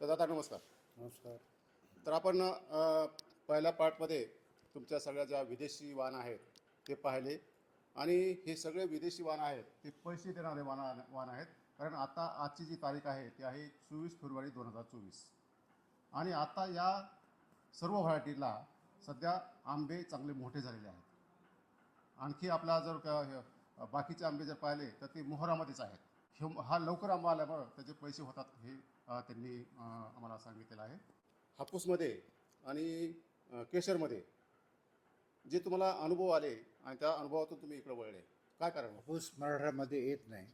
तर दादा नमस्कार. नमस्कार. तर आपण अ, पहिल्या पार्टमध्ये तुमच्या सगळ्या ज्या विदेशी वाहन आहेत ते पाहिले आणि हे सगळे विदेशी वाहन आहेत ते पैसे देणारे वाहन वाहन आहेत. कारण आता आजची जी तारीख आहे ती आहे चोवीस फेब्रुवारी दोन हजार चोवीस. आणि आता या सर्व व्हरायटीला सध्या आंबे चांगले मोठे झालेले आहेत. आणखी आपला जर का हे, बाकीचे आंबे जर पाहिले तर ते मोहरामध्येच आहेत. हे हा लवकर आंबा आल्यामुळं त्याचे पैसे होतात हे त्यांनी आम्हाला सांगितलेलं आहे. हापूसमध्ये आणि केशरमध्ये जे तुम्हाला अनुभव आले आणि त्या अनुभवातून तुम्ही इकडे वळले काय कारण? हापूस मराठवाड्यामध्ये येत नाही.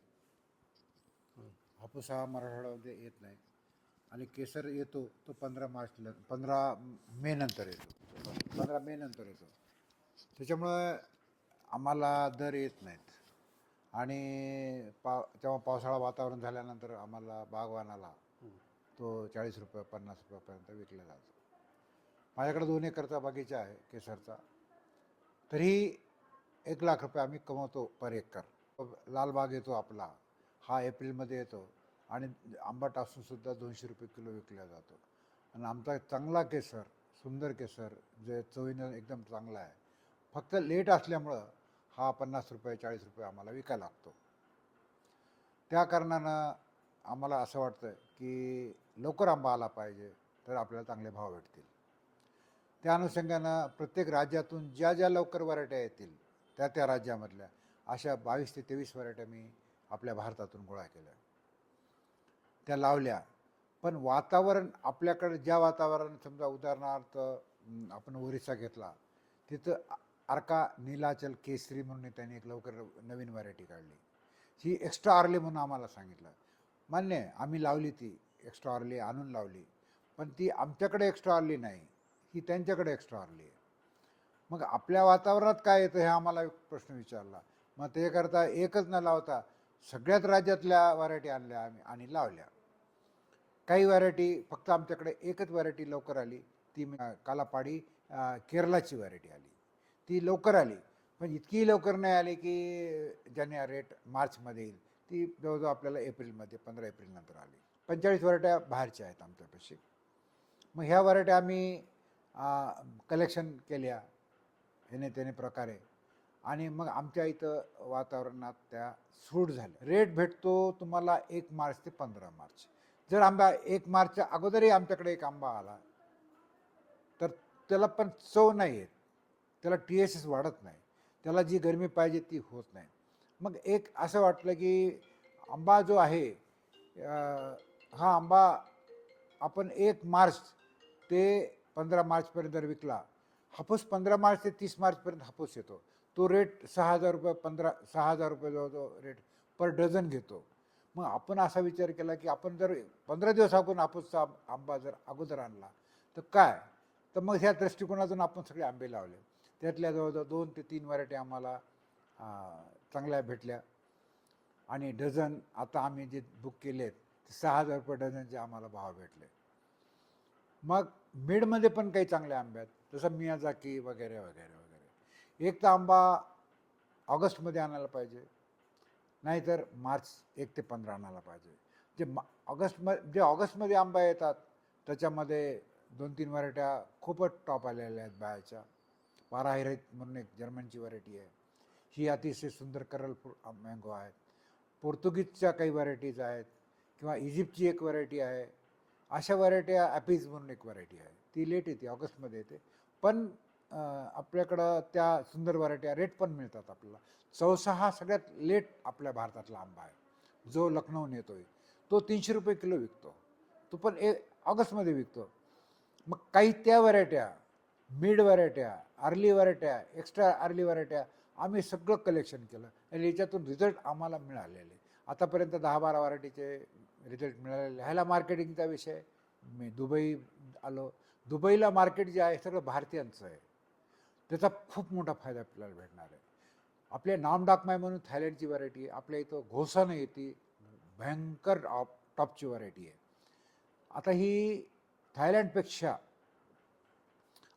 हापूस हा मराठवाड्यामध्ये येत नाही. आणि केसर येतो तो पंधरा मार्चला पंधरा मे नंतर येतो. पंधरा मे नंतर येतो. त्याच्यामुळं आम्हाला दर येत नाहीत. आणि पा तेव्हा पावसाळा वातावरण झाल्यानंतर आम्हाला बागवानाला तो चाळीस रुपये पन्नास रुपयापर्यंत विकला जातो. माझ्याकडे दोन एकरचा बगीचा आहे केसरचा. तरी एक लाख रुपये आम्ही कमवतो पर एकर. लालबाग येतो आपला. हा एप्रिलमध्ये येतो आणि आंबट असूनसुद्धा दोनशे रुपये किलो विकला जातो. आणि आमचा चांगला केसर सुंदर केसर जे चवीनं एकदम चांगला आहे. फक्त लेट असल्यामुळं हा पन्नास रुपये चाळीस रुपये आम्हाला विकायला लागतो. त्या कारणानं आम्हाला असं वाटतं की लवकर आंबा आला पाहिजे तर आपल्याला चांगले भाव भेटतील. त्या अनुषंगानं प्रत्येक राज्यातून ज्या ज्या लवकर व्हरायट्या येतील त्या त्या राज्यामधल्या अशा बावीस ते तेवीस व्हरायट्या मी आपल्या भारतातून गोळा केल्या. त्या लावल्या. पण वातावरण आपल्याकडे ज्या वातावरण समजा उदाहरणार्थ आपण ओरिसा घेतला तिथं अर्का नीलाचल केसरी म्हणून त्यांनी एक लवकर नवीन व्हरायटी काढली. ही एक्स्ट्रा आर्ली म्हणून आम्हाला सांगितलं. मान्य आहे आम्ही लावली ती एक्स्ट्रा ऑर्ली आणून लावली. पण ती आमच्याकडे एक्स्ट्रा ऑर्ली नाही ही त्यांच्याकडे एक्स्ट्रा ऑर्ली आहे. मग आपल्या वातावरणात काय येतं हे आम्हाला एक प्रश्न विचारला. मग ते करता एकच न लावता सगळ्याच राज्यातल्या व्हरायटी आणल्या आम्ही आणि लावल्या. काही व्हरायटी फक्त आमच्याकडे एकच व्हरायटी लवकर आली. ती कालापाडी केरलाची व्हरायटी आली. ती लवकर आली. पण इतकी लवकर नाही आली की ज्याने रेट मार्चमध्ये येईल ती जवळजवळ आपल्याला एप्रिलमध्ये पंधरा एप्रिलनंतर आली. पंचेचाळीस वरट्या बाहेरच्या आहेत आमच्यापाशी. मग ह्या व्हरायट्या आम्ही कलेक्शन केल्या ह्याने त्याने प्रकारे. आणि मग आमच्या इथं वातावरणात त्या सूट झाल्या. रेट भेटतो तुम्हाला एक मार्च ते पंधरा मार्च. जर आंबा एक मार्चच्या अगोदरही आमच्याकडे एक आंबा आला तर त्याला पण चव नाही येत. त्याला टी एस एस वाढत नाही. त्याला जी गरमी पाहिजे ती होत नाही. मग एक असं वाटलं की आंबा जो आहे हा आंबा आपण एक मार्च ते पंधरा मार्चपर्यंत जर विकला हापूस पंधरा मार्च ते तीस मार्चपर्यंत हापूस येतो. तो रेट सहा हजार रुपये पंधरा सहा हजार रुपये जवळजवळ रेट पर डझन घेतो. मग आपण असा विचार केला की आपण जर पंधरा दिवस आपण हापूसचा आंबा जर अगोदर आणला तर काय? तर मग ह्या दृष्टिकोनातून आपण सगळे आंबे लावले. त्यातल्या जवळजवळ दोन ते तीन व्हरायटी आम्हाला चांगल्या भेटल्या. आणि डझन आता आम्ही जे बुक केले आहेत ते सहा हजार रुपये डझनचे आम्हाला भाव भेटले. मग मिडमध्ये पण काही चांगले आंबे आहेत. जसं मियाजाकी वगैरे वगैरे वगैरे. एक तर आंबा ऑगस्टमध्ये आणायला पाहिजे. नाहीतर मार्च एक ते पंधरा आणायला पाहिजे. जे मा ऑगस्टम जे ऑगस्टमध्ये आंबा येतात त्याच्यामध्ये दोन तीन व्हरायट्या खूपच टॉप आलेल्या आहेत बायाच्या पाराहिरत म्हणून एक जर्मनची व्हरायटी आहे. ही अतिशय सुंदर करल मँगो आहेत. पोर्तुगीजच्या काही व्हरायटीज आहेत किंवा इजिप्तची एक व्हरायटी आहे. अशा व्हरायट्या ॲपीज म्हणून एक व्हरायटी आहे. ती लेट येते ऑगस्टमध्ये येते. पण आपल्याकडं त्या सुंदर व्हरायटी रेट पण मिळतात आपल्याला. चौसा हा सगळ्यात लेट आपल्या भारतातला आंबा आहे. जो लखनौहून येतोय. तो तीनशे रुपये किलो विकतो. तो पण ए ऑगस्टमध्ये विकतो. मग काही त्या व्हरायट्या मिड व्हरायट्या अर्ली व्हरायट्या एक्स्ट्रा अर्ली व्हरायट्या आम्ही सगळं कलेक्शन केलं. आणि याच्यातून रिझल्ट आम्हाला मिळालेले. आतापर्यंत दहा बारा व्हरायटीचे रिझल्ट मिळालेले. ह्याला मार्केटिंगचा विषय. मी दुबई आलो. दुबईला मार्केट जे आहे सगळं भारतीयांचं आहे. त्याचा खूप मोठा फायदा आपल्याला भेटणार आहे. आपल्या नामडाकमाय म्हणून थायलंडची व्हरायटी आहे. आपल्या इथं घोसानं येते. भयंकर ऑप टॉपची व्हरायटी आहे. आता ही थायलंडपेक्षा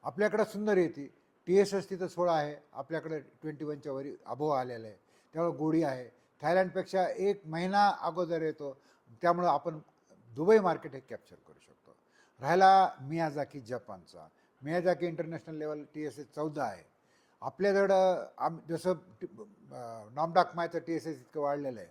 आपल्याकडं सुंदर येते. टी एस एस तिथं सोळा आहे. आपल्याकडे ट्वेंटी वनच्या वरी अबोव आलेला आहे. त्यामुळे गोडी आहे. थायलंडपेक्षा एक महिना अगोदर येतो. त्यामुळं आपण दुबई मार्केट हे कॅप्चर करू शकतो. राहिला Miyazaki जपानचा. Miyazaki international level T S S चौदा आहे. आपल्याकडं आम जसं नॉमडाक मायचं टी एस एस इतकं वाढलेलं आहे.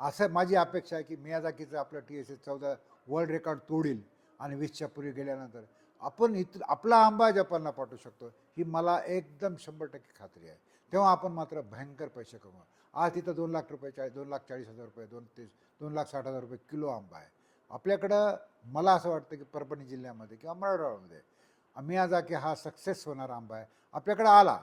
असं माझी अपेक्षा आहे की मियाजाकीचं आपलं टी एस एस चौदा वर्ल्ड रेकॉर्ड तोडील आणि वीसच्या पूर्वी गेल्यानंतर. आपण इत आपला आंबा जपानला पाठवू शकतो. ही मला एकदम शंभर टक्के खात्री आहे. तेव्हा आपण मात्र भयंकर पैसे कमवू. आज तिथं दोन लाख रुपये चाळीस दोन लाख चाळीस हजार रुपये दोन तीस दोन लाख साठ हजार रुपये किलो आंबा आहे. आपल्याकडं मला असं वाटतं की परभणी जिल्ह्यामध्ये किंवा मराठवाड्यामध्ये मियाजाकी हा सक्सेस होणारा आंबा आहे. आपल्याकडं आला.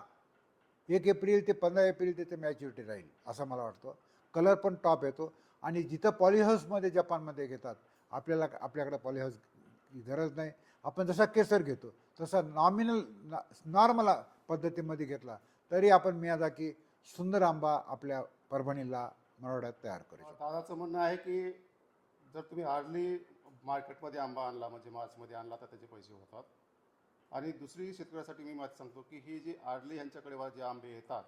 एक एप्रिल ते पंधरा एप्रिल ते ते मॅच्युरिटी राहील असं मला वाटतं. कलर पण टॉप येतो. आणि जिथं पॉलिहाऊसमध्ये जपानमध्ये घेतात आपल्याला आपल्याकडं पॉलिहाऊस गरज नाही. आपण जसा केसर घेतो तसा नॉमिनल नॉर्मल पद्धतीमध्ये घेतला तरी आपण मियाजाकी सुंदर आंबा आपल्या परभणीला मराठवाड्यात तयार करू शकतो. दादाचं म्हणणं आहे की जर तुम्ही हार्डली मार्केटमध्ये आंबा आणला म्हणजे मार्चमध्ये आणला तर त्याचे पैसे होतात. आणि दुसरी शेतकऱ्यासाठी मी माहिती सांगतो की ही जी आडली यांच्याकडे जे आंबे येतात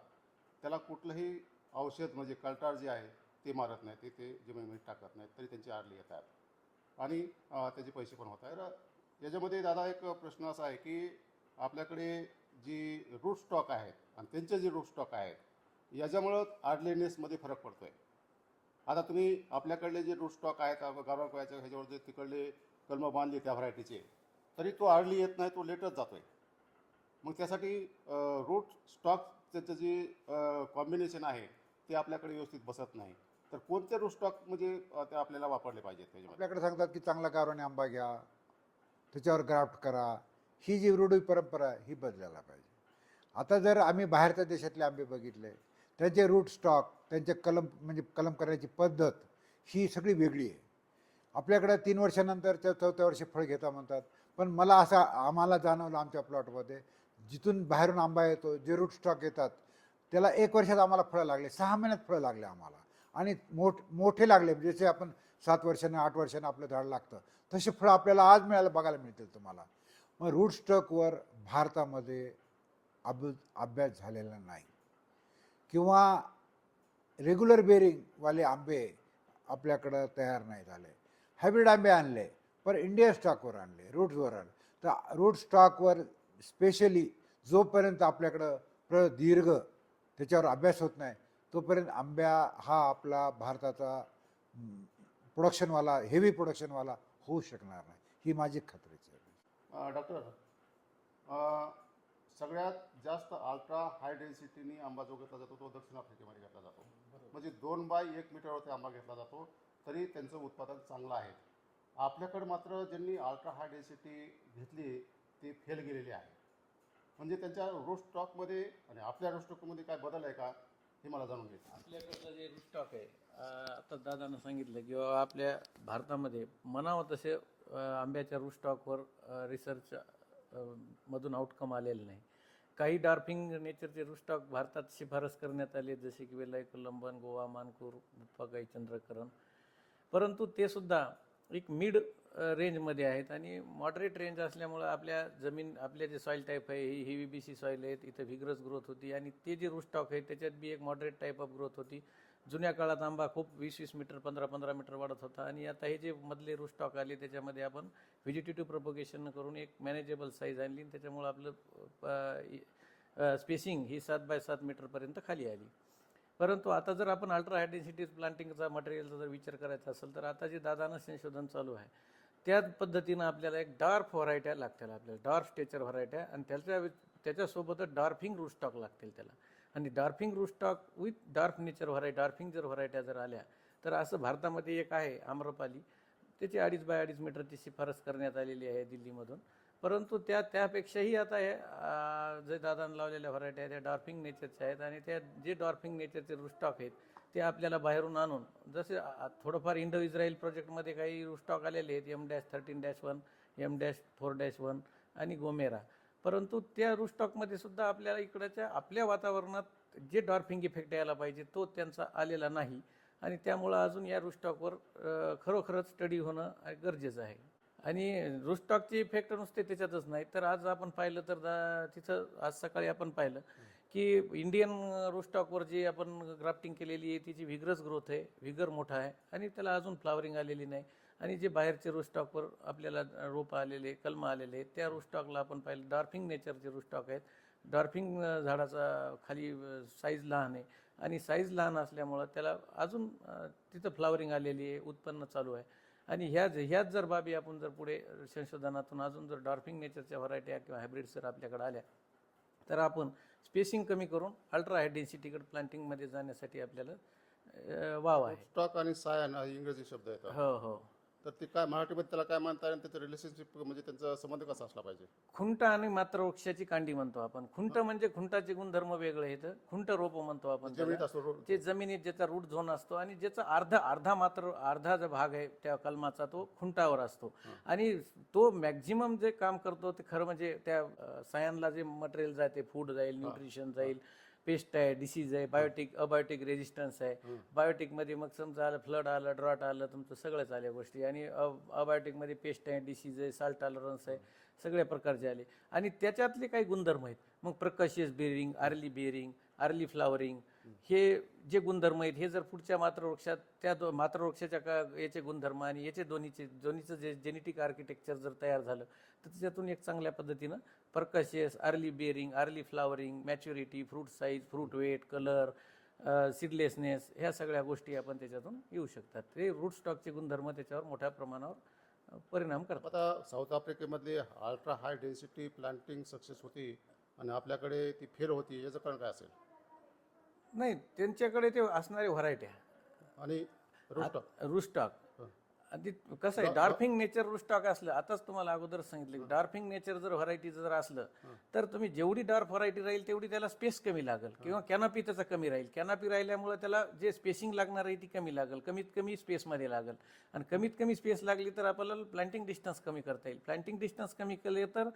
त्याला कुठलंही औषध म्हणजे कलटार जे आहे ते मारत नाही ते ते जमिनीमध्ये टाकत नाहीत तरी त्यांची आडली येतात. आणि त्याचे पैसे पण होत आहे याच्यामध्ये दादा एक प्रश्न असा आहे की आपल्याकडे जी रूट स्टॉक आहेत आणि त्यांचे जे रूट स्टॉक आहेत याच्यामुळं आडलेनेसमध्ये फरक पडतो आहे आता तुम्ही आपल्याकडले जे रूट स्टॉक आहेत गारवाकोयाच्या ह्याच्यावर जे तिकडले कलमं बांधली त्या व्हरायटीचे तरी तो आडली येत नाही तो लेटच जातो आहे मग त्यासाठी रूट स्टॉक त्याचं जे कॉम्बिनेशन आहे ते आपल्याकडे व्यवस्थित बसत नाही. तर कोणते रूट स्टॉक म्हणजे ते आपल्याला वापरले पाहिजेत त्याच्यामध्ये आपल्याकडे सांगतात की चांगला गारवाने आंबा घ्या. त्याच्यावर ग्राफ्ट करा. ही जी रूढी परंपरा ही बदलायला पाहिजे. आता जर आम्ही बाहेरच्या देशातले आंबे बघितले त्यांचे रूट स्टॉक त्यांचे कलम म्हणजे कलम करण्याची पद्धत ही सगळी वेगळी आहे. आपल्याकडं तीन वर्षानंतर त्या चौथ्या वर्षी फळ घेता म्हणतात पण मला असं आम्हाला जाणवलं आमच्या प्लॉटमध्ये जिथून बाहेरून आंबा येतो जे रूट स्टॉक येतात त्याला एक वर्षात आम्हाला फळं लागले सहा महिन्यात फळं लागले आम्हाला. आणि मोठ मोठे लागले जसे आपण सात वर्षाने आठ वर्षाने आपलं झाड लागतं. तसे फळं आपल्याला आज मिळायला बघायला मिळतील तुम्हाला. मग रूट स्टॉकवर भारतामध्ये अभ अभ्यास झालेला नाही. किंवा रेग्युलर बेरिंगवाले आंबे आपल्याकडं तयार नाही झाले. हायब्रिड आंबे आणले पण इंडिया स्टॉकवर आणले रूट्सवर आणले. तर रूट स्टॉकवर स्पेशली जोपर्यंत आपल्याकडं प्र दीर्घ त्याच्यावर अभ्यास होत नाही तोपर्यंत आंब्या हा आपला भारताचा प्रोडक्शनवाला हेवी प्रोडक्शनवाला होऊ शकणार नाही. ही माझी खात्रीची आहे. डॉक्टर सगळ्यात जास्त अल्ट्रा हाय डेन्सिटीनी आंबा जो घेतला जातो तो दक्षिण आफ्रिकेमध्ये घेतला जातो. म्हणजे दोन बाय एक मीटरवरती आंबा घेतला जातो तरी त्यांचं उत्पादन चांगलं आहे. आपल्याकडं मात्र ज्यांनी अल्ट्रा हाय डेन्सिटी घेतली ते फेल गेलेले आहे. म्हणजे त्यांच्या रोड स्टॉकमध्ये आणि आपल्या रोड स्टॉकमध्ये काय बदल आहे का? हे मला जाणून घ्यायचं. आपल्याकडलं जे स्टॉक आहे अं, आता दादानं सांगितलं की बाबा आपल्या भारतामध्ये म्हणावं तसे अं, आंब्याच्या रूस्टॉकवर रिसर्च मधून आउटकम आलेलं नाही. काही डार्फिंग नेचरचे रूस्टॉक भारतात शिफारस करण्यात आले जसे की वेलाय कोलंबन गोवा मानपूर मुप्पागाई चंद्रकरण. परंतु ते सुद्धा एक मिड रेंजमध्ये आहेत आणि मॉडरेट रेंज असल्यामुळं आपल्या जमीन आपल्या जे सॉईल टाईप आहे ही हेवी बी सी सॉईल आहेत इथं व्हिग्रस ग्रोथ होती आणि ते जे रुस्टॉक आहे त्याच्यात बी एक मॉडरेट टाईप ऑफ ग्रोथ होती. जुन्या काळात आंबा खूप वीस वीस मीटर पंधरा पंधरा मीटर वाढत होता आणि आता हे जे मधले रुस्टॉक आले त्याच्यामध्ये आपण व्हिजिटेटिव्ह प्रपोगेशन करून एक मॅनेजेबल साईज आणली आणि त्याच्यामुळं आपलं स्पेसिंग ही सात बाय सात मीटरपर्यंत खाली आली. परंतु आता जर आपण अल्ट्रा हाय डेन्सिटी प्लांटिंगचा मटेरियलचा जर विचार करायचा असेल तर आता जे दादानं संशोधन चालू आहे त्याच पद्धतीनं आपल्याला एक डार्फ व्हरायट्या लागतील आपल्याला डार्फ स्टेचर व्हरायट्या आणि त्याच्या त्याच्यासोबतच डार्फिंग रूस्टॉक लागतील त्याला. आणि dwarfing rootstock with dwarf nature व्हराय dwarfing जर व्हरायट्या जर आल्या तर असं भारतामध्ये एक आहे आम्रपाली. त्याची अडीच बाय अडीच मीटरची शिफारस करण्यात आलेली आहे दिल्लीमधून. परंतु त्या त्यापेक्षाही आता हे जे दादानं लावलेल्या व्हरायटी आहेत त्या डॉर्फिंग नेचरच्या आहेत आणि त्या जे डॉर्फिंग नेचरचे रुस्टॉक आहेत ते आपल्याला बाहेरून आणून जसे थोडंफार इंडो इस्रायल प्रोजेक्टमध्ये काही रुस्टॉक आलेले आहेत M dash thirteen dash one M dash four dash one आणि गोमेरा. परंतु त्या रुस्टॉकमध्ये सुद्धा आपल्याला इकडच्या आपल्या वातावरणात जे डॉर्फिंग इफेक्ट यायला पाहिजे तो त्यांचा आलेला नाही. आणि त्यामुळं अजून या रुस्टॉकवर खरोखरच स्टडी होणं गरजेचं आहे. आणि रुस्टॉकची इफेक्ट नुसते त्याच्यातच नाही. तर आज आपण पाहिलं तर दा तिथं आज सकाळी आपण पाहिलं की इंडियन रुस्टॉकवर जी आपण ग्राफ्टिंग केलेली आहे तिची व्हिगरस ग्रोथ आहे. व्हिगर मोठा आहे आणि त्याला अजून फ्लावरिंग आलेली नाही. आणि जे बाहेरचे रुस्टॉकवर आपल्याला रोपं आलेले कलमं आलेले आहेत त्या रुस्टॉकला आपण पाहिलं. डॉर्फिंग नेचरचे रुस्टॉक आहेत. डॉर्फिंग झाडाचा खाली साईज लहान आहे. आणि साईज लहान असल्यामुळं त्याला अजून तिथं फ्लावरिंग आलेली आहे उत्पन्न चालू आहे. आणि ह्याच ह्याच जर बाबी आपण जर पुढे संशोधनातून अजून जर डॉर्फिंग नेचरच्या व्हरायटी किंवा हायब्रिड्स जर आपल्याकडे आल्या तर आपण स्पेसिंग कमी करून अल्ट्रा हाय डेन्सिटीकडे प्लांटिंगमध्ये जाण्यासाठी आपल्याला वाव आहे. स्टॉक आणि सायन हा इंग्रजी शब्द येतात हो हो. तर ते काय मराठीमध्ये त्याला काय म्हणता आणि त्याचं रिलेशनशिप म्हणजे त्यांचा संबंध कसा असला पाहिजे? खुंट आणि मात्र वृक्षाची कांडी म्हणतो आपण. खुंट म्हणजे खुंटाचे गुणधर्म वेगळे आहेत. खुंट रोप म्हणतो आपण त्याला. जमिनीत असतो ते जमिनीत ज्याचा रूट झोन असतो आणि ज्याचा अर्धा अर्धा मात्र अर्धा जो भाग आहे त्या कलमाचा तो खुंटावर असतो. आणि तो मॅक्झिमम जे काम करतो ते खरं म्हणजे त्या अं, सायांना जे मटेरियल जाते फूड जाईल न्यूट्रिशन जाईल पेस्ट आहे डिसीज आहे बायोटिक अबायोटिक रेजिस्टन्स आहे. बायोटिकमध्ये मग समजा आलं फ्लड आलं ड्रॉट आलं तुमचं सगळंच आल्या गोष्टी. आणि अबायोटिकमध्ये पेस्ट आहे डिसीज आहे साल्ट टॉलरन्स आहे सगळ्या प्रकारचे आले. आणि त्याच्यातले काही गुणधर्म आहेत. मग precocious bearing early bearing early flowering हे जे गुणधर्म आहेत हे जर पुढच्या मातृवृक्षात त्या दो मातृवृक्षाच्या का याचे गुणधर्म आणि याचे दोन्हीचे दोन्हीचं जे जेनेटिक आर्किटेक्चर जर तयार झालं तर त्याच्यातून एक चांगल्या पद्धतीनं precocious early bearing early flowering maturity fruit size fruit weight colour seedlessness ह्या सगळ्या गोष्टी आपण त्याच्यातून येऊ शकतात. ते रूट स्टॉकचे गुणधर्म त्याच्यावर मोठ्या प्रमाणावर परिणाम करतात. आता south आफ्रिकेमधली ultra high density planting success होती आणि आपल्याकडे ती फेल होती याचं कारण काय असेल? नाही त्यांच्याकडे ते असणारे व्हरायटी आहे. आणि रोस्टॉक रुस्टॉक आणि ते कसं आहे डार्फिंग नेचर रुस्टॉक असलं आताच तुम्हाला अगोदर सांगितलं डार्फिंग नेचर जर व्हरायटी जर असलं तर तुम्ही जेवढी डार्क व्हरायटी राहील तेवढी त्याला स्पेस कमी लागेल. किंवा कॅनॉपी त्याचा कमी राहील. कॅनॉपी राहिल्यामुळे त्याला जे स्पेसिंग लागणार आहे ती कमी लागेल. कमीत कमी स्पेसमध्ये लागेल. आणि कमीत कमी स्पेस लागली तर आपल्याला प्लांटिंग डिस्टन्स कमी करता येईल. प्लांटिंग डिस्टन्स कमी केले तर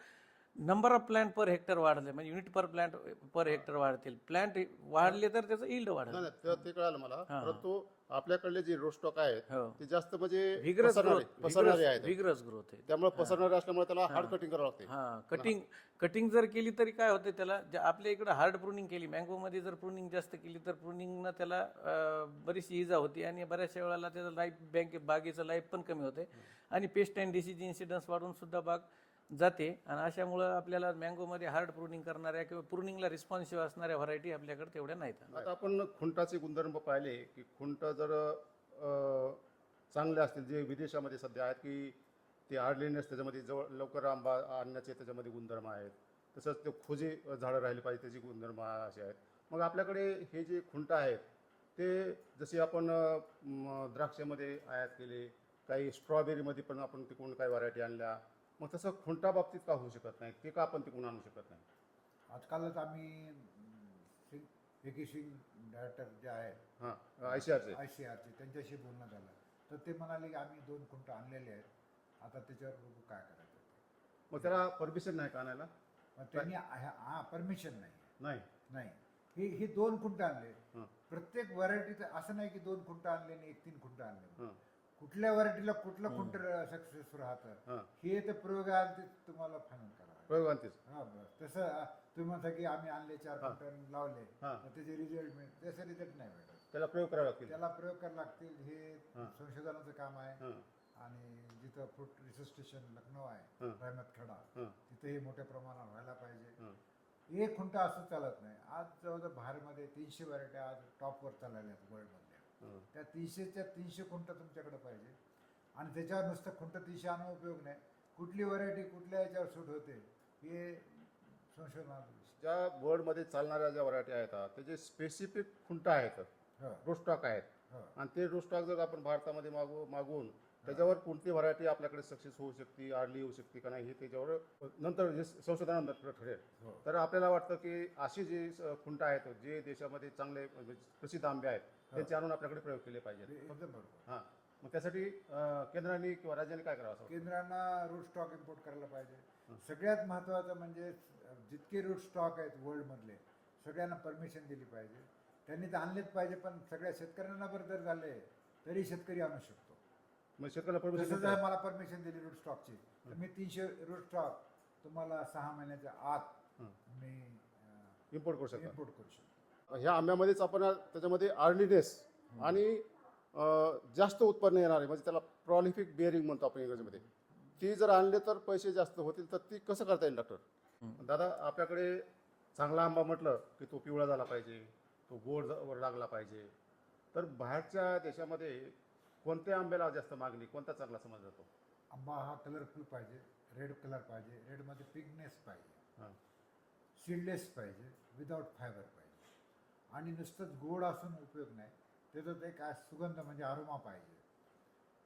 number of plant per hectare वाढले म्हणजे unit per plant per hectare वाढतील. प्लांट वाढले तर त्याचं इल्ड वाढेल. नाही ते- कळालं मला. परंतु आपल्याकडले जे रोस्टॉक आहेत हो. ते जास्त म्हणजे व्हिग्रस पसरणारे ग्रोथ आहेत. व्हिग्रस ग्रोथ आहे. त्यामुळे पसरणारे असल्यामुळे त्याला हार्ड कटिंग करावं लागते. हा कटिंग कटिंग जर केली तरी काय होते त्याला जे आपल्या इकडे हार्ड प्रुनिंग केली मँगोमध्ये जर प्रुनिंग जास्त केली तर प्रुनिंगनं त्याला अं, बरीचशी इजा होती आणि बऱ्याचशा वेळेला त्याचं लाईफ बँक बागेचं लाईफ पण कमी होते. आणि पेस्ट अँड डिसीज इन्सिडन्स वाढून सुद्धा बाग जाते. आणि अशामुळं आपल्याला मँगोमध्ये हार्ड प्रुनिंग करणाऱ्या किंवा प्रुनिंगला रिस्पॉन्सिव्ह असणाऱ्या व्हरायटी आपल्याकडे तेवढ्या नाहीत. आता आपण खुंटाचे गुणधर्म पाहिले की खुंट जर चांगले असतील जे विदेशामध्ये सध्या आहेत की ते हार्डलेनेस त्याच्यामध्ये जवळ लवकर आंबा आणण्याचे त्याच्यामध्ये गुणधर्म आहेत. तसंच ते खोजे झाडं राहिले पाहिजे त्याची गुणधर्म असे आहेत. मग आपल्याकडे हे जे खुंट आहेत ते जसे आपण द्राक्षामध्ये आयात केले काही स्ट्रॉबेरीमध्ये पण आपण तिकडून काही व्हरायटी आणल्या. मग तसं खुंटा बाबतीत का होऊ शकत नाही? ते का आपण तिकडून आणू शकत नाही? आजकालच आम्ही सिंग डायरेक्टर जे आहेत हां आय सी आरचे आय सी आरचे त्यांच्याशी बोलणं झालं. तर ते म्हणाले की आम्ही दोन कुंट आणलेले आहेत. आता त्याच्यावर बघू काय करायचं ते. मग त्याला परमिशन नाही का आणायला? मग त्यांनी हा परमिशन नाही. नाही. नाही. ही ही दोन खुंट आणले. हं. प्रत्येक व्हरायटीचं असं नाही की दोन खुंट आणले आणि एक तीन खुंट आणले. हां. कुठल्या व्हरायटीला कुठलं खुंट सक्सेस राहतं हां. तर प्रयोगात तुम्हाला फायनल करावं. प्रयोगांतीच. हा बस. तसं तुम्ही म्हणता की आम्ही आणले चार. खुंट लावले हा. तर त्याचे रिझल्ट मिळेल. त्याचे रिझल्ट नाही भेटत. त्याला प्रयोग करावे लागतील. त्याला प्रयोग करावे लागतील. हे. संशोधनाचं काम आहे. आणि जिथं फ्रूट रिसर्च स्टेशन लखनौ आहे. रहमत खडा तिथे हे मोठ्या प्रमाणात व्हायला पाहिजे. एक खुंटा असं चालत नाही. आज जवळजवळ भारमध्ये तीनशे व्हरायटी आज टॉपवर चाललेल्या आहेत वर्ल्डमधल्या हां त्या तीनशेच्या तीनशे खुंट तुमच्याकडे पाहिजे. आणि त्याच्यावर नुसतं खुंट तीनशे आणून उपयोग नाही. कुठली व्हरायटी कुठल्या याच्यावर सूट होते हे संशोधनात. ज्या वर्ल्डमध्ये चालणाऱ्या ज्या व्हरायटी आहेत त्याचे स्पेसिफिक खुंट आहेत रोस्टॉक आहेत. आणि ते रोस्टॉक जर आपण भारतामध्ये मागू मागवून त्याच्यावर कोणती व्हरायटी आपल्याकडे सक्सेस होऊ शकते आडली होऊ शकते का नाही हे त्याच्यावर नंतर जे संशोधनानंतर ठरेल. हो. तर आपल्याला वाटतं की अशी जी खुंट आहेत जे देशामध्ये चांगले म्हणजे प्रसिद्ध आंबे आहेत त्यांचे आणून आपल्याकडे प्रयोग केले पाहिजेत. हे हां. मग त्यासाठी केंद्राने किंवा राज्याने काय करावं? केंद्रांना रूट स्टॉक इम्पोर्ट करायला पाहिजे. सगळ्यात महत्त्वाचं म्हणजे जितके रूट स्टॉक आहेत वर्ल्डमधले सगळ्यांना परमिशन दिली पाहिजे. त्यांनी तर आणलेच पाहिजे पण सगळ्या शेतकऱ्यांना बरं जर झाले तरी शेतकरी आणू शकतो. मग शेतकऱ्याला परमिशन जर मला परमिशन दिली रूट स्टॉकची तर मी तीनशे रूट स्टॉक तुम्हाला सहा महिन्याच्या आत हं. मी इम्पोर्ट करू शकता. इम्पोर्ट करू शकतो. ह्या आंब्यामध्येच आपण त्याच्यामध्ये अर्लीनेस आणि अं, जास्त उत्पन्न येणार आहे म्हणजे त्याला प्रॉलिफिक बेअरिंग म्हणतो आपण इंग्रजीमध्ये. ती जर आणले तर पैसे जास्त होतील तर ती कसं करता येईल डॉक्टर दादा आपल्याकडे चांगला आंबा म्हटलं की तो पिवळा झाला पाहिजे तो गोड ज- वर लागला पाहिजे. तर बाहेरच्या देशामध्ये कोणत्या आंब्याला जास्त मागणी कोणता चांगला समजला जातो? आंबा हा कलरफुल पाहिजे रेड कलर पाहिजे रेडमध्ये पिकनेस पाहिजे हां. सीडलेस पाहिजे विदाऊट फायबर पाहिजे. आणि नुसतंच गोड असून उपयोग नाही त्याचं ते काय सुगंध म्हणजे अरोमा पाहिजे.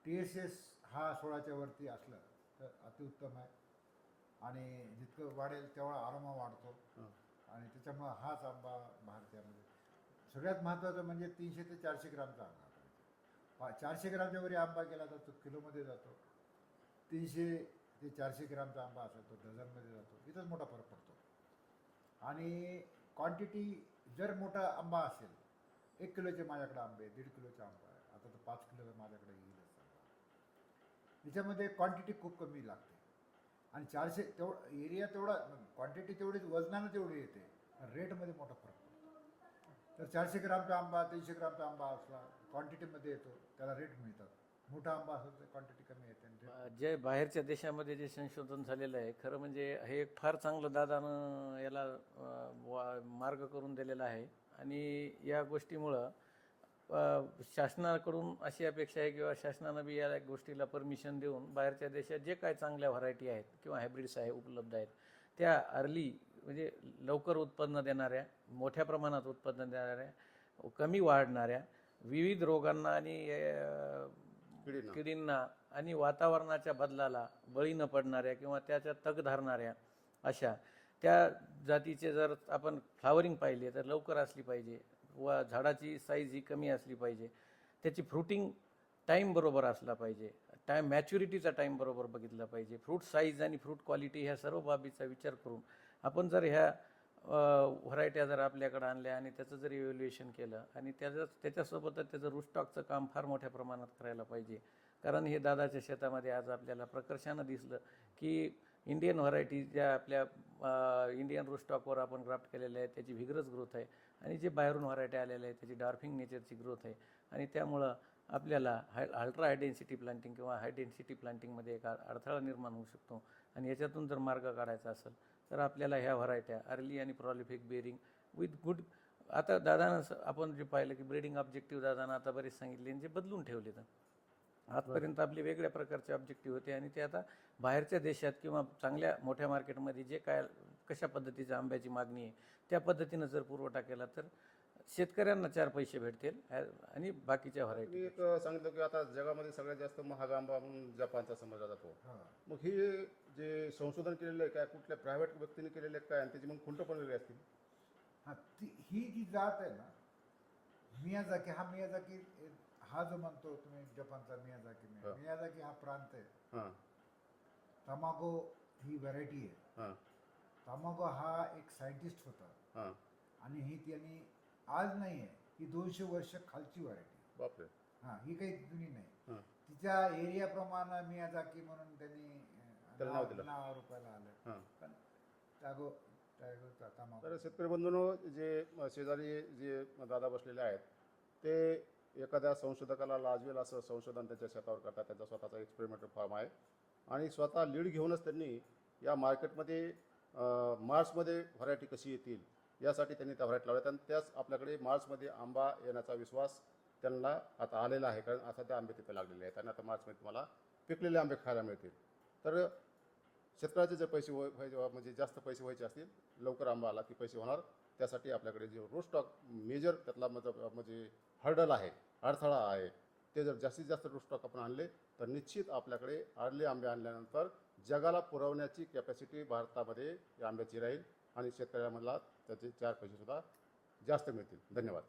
टी एस एस हा सोळाच्या वरती असलं तर अतिउत्तम आहे. आणि जितकं वाढेल तेवढा अरोमा वाढतो. हां. आणि त्याच्यामुळं हाच आंबा भारतामध्ये सगळ्यात महत्त्वाचं म्हणजे तीनशे ते चारशे ग्रामचा आंबा. पा चारशे ग्रामच्या वरी आंबा केला जातो किलोमध्ये जातो. तीनशे ते चारशे ग्रामचा आंबा असेल तो डझनमध्ये जातो. इथंच मोठा फरक पडतो. आणि क्वांटिटी जर मोठा आंबा असेल एक किलोचे माझ्याकडे आंबे दीड किलोचा आंबा आहे. आता तर पाच किलोचा माझ्याकडे येईलच याच्यामध्ये क्वांटिटी खूप कमी लागते. आणि चारशे तेवढं एरिया तेवढा क्वांटिटी तेवढीच वजनानं तेवढी येते. रेटमध्ये मोठा फरक पडतो. तर चारशे ग्रामचा आंबा तीनशे ग्रामचा आंबा असला क्वांटिटीमध्ये येतो त्याला रेट मिळतात. मोठा आंबा असेल तर क्वांटिटी कमी येते आणि rate जे बाहेरच्या देशामध्ये जे संशोधन झालेलं आहे खरं म्हणजे हे एक फार चांगलं दादानं याला अं, वा- मार्ग करून दिलेला आहे. आणि या गोष्टीमुळं अं, शासनाकडून अशी अपेक्षा आहे किंवा शासनानं बी या गोष्टीला परमिशन देऊन बाहेरच्या देशात जे काय चांगल्या व्हरायटी आहेत किंवा हायब्रिड्स आहे उपलब्ध आहेत त्या अर्ली म्हणजे लवकर उत्पन्न देणाऱ्या मोठ्या प्रमाणात उत्पन्न देणाऱ्या कमी वाढणाऱ्या विविध रोगांना आणि. किडींना. आणि वातावरणाच्या बदलाला बळी न पडणाऱ्या किंवा त्याच्या तग धरणाऱ्या अशा त्या जातीचे जर आपण फ्लावरिंग पाहिले तर लवकर असली पाहिजे व झाडाची साईज ही कमी असली पाहिजे. त्याची फ्रुटिंग टाईम बरोबर असला पाहिजे. टाईम मॅच्युरिटीचा टाईम बरोबर बघितला पाहिजे. फ्रूट साईज आणि फ्रूट क्वालिटी ह्या सर्व बाबीचा विचार करून आपण जर ह्या व्हरायट्या जर आपल्याकडे आणल्या आणि त्याचं जर इव्हॅल्युएशन केलं आणि त्याचं त्याच्यासोबतच त्याचं रुस्टॉकचं काम फार मोठ्या प्रमाणात करायला पाहिजे. कारण हे दादाच्या शेतामध्ये आज आपल्याला प्रकर्षानं दिसलं की इंडियन व्हरायटी ज्या आपल्या इंडियन रुस्टॉकवर आपण ग्राफ्ट केलेल्या आहेत त्याची व्हिगरस ग्रोथ आहे आणि जे बाहेरून व्हरायटी आलेल्या आहेत त्याची डार्फिंग नेचरची ग्रोथ आहे. आणि त्यामुळं आपल्याला high ultra high density planting किंवा हाय डेन्सिटी प्लांटिंगमध्ये एक अडथळा निर्माण होऊ शकतो. आणि याच्यातून जर मार्ग काढायचा असेल तर आपल्याला ह्या व्हरायट्या अर्ली आणि प्रॉलिफिक बेरिंग विथ गुड आता दादानं आपण जे पाहिलं की ब्रीडिंग ऑब्जेक्टिव्ह दादानं आता बरेच सांगितले जे बदलून ठेवले तर आजपर्यंत आपले वेगळ्या प्रकारचे ऑब्जेक्टिव्ह होते आणि ते आता बाहेरच्या देशात किंवा चांगल्या मोठ्या मार्केटमध्ये जे काय कशा पद्धतीच्या आंब्याची मागणी आहे त्या पद्धतीनं जर पुरवठा केला तर शेतकऱ्यांना चार पैसे भेटतील आणि बाकीच्या व्हरायटी मी एक सांगितलं की आता जगामध्ये सगळ्यात जास्त महाग आंबा म्हणून जपानचा समजला जातो. हां. मग हे जे संशोधन केलेलं आहे काय कुठल्या प्रायव्हेट व्यक्तीने केलेलं आहे काय आणि त्याची मग खुंट पण वेगळी असतील हा ती ही जी जात आहे ना मियाजाकी हा मियाजाकी हा जो म्हणतो तुम्ही जपानचा मियाजाकी हा. मियाजाकी हा प्रांत आहे. हां. तमागो ही व्हरायटी आहे. हां. तमागो हा एक सायंटिस्ट होता. हां. आणि ही त्यांनी आज नाही आहे ही दोनशे वर्ष खालची व्हरायटी बापरे. हां ही काही जुनी नाही. हां. तिच्या एरियाप्रमाणे मियाजाकी म्हणून त्यांनी अं, त्याला नाव दिलं. नाव रुपयाला आलं. हां. पण टागो टागो तमागो तर शेतकरी बंधूंनो जे शेजारी जे दादा बसलेले आहेत ते एखाद्या संशोधकाला लाजवेल असं संशोधन त्यांच्या शेतावर करतात. त्यांचा स्वतःचा एक्सपेरिमेंटल फार्म आहे. आणि स्वतः लीड घेऊनच त्यांनी या मार्केटमध्ये अ, मार्चमध्ये व्हरायटी कशी येतील यासाठी त्यांनी त्या व्हरायटी लावल्यात. आणि त्याच आपल्याकडे मार्चमध्ये आंबा येण्याचा विश्वास त्यांना आता आलेला आहे. कारण आता ते आंबे तिथे लागलेले आहेत. आणि आता मार्चमध्ये तुम्हाला पिकलेले आंबे खायला मिळतील. तर शेतकऱ्याचे जे पैसे व्हाय- व्हायचे म्हणजे जास्त पैसे व्हायचे असतील लवकर आंबा आला की पैसे होणार. त्यासाठी आपल्याकडे जे रोस्टॉक मेजर त्यातला मतलब म्हणजे हर्डल आहे अडथळा आहे ते जर जास्तीत जास्त रोस्टॉक आपण आणले तर निश्चित आपल्याकडे आडले आंबे आणल्यानंतर जगाला पुरवण्याची कॅपॅसिटी भारतामध्ये या आंब्याची राहील. आणि शेतकऱ्यामधला त्याचे चार पैसेसुद्धा जास्त मिळतील. धन्यवाद.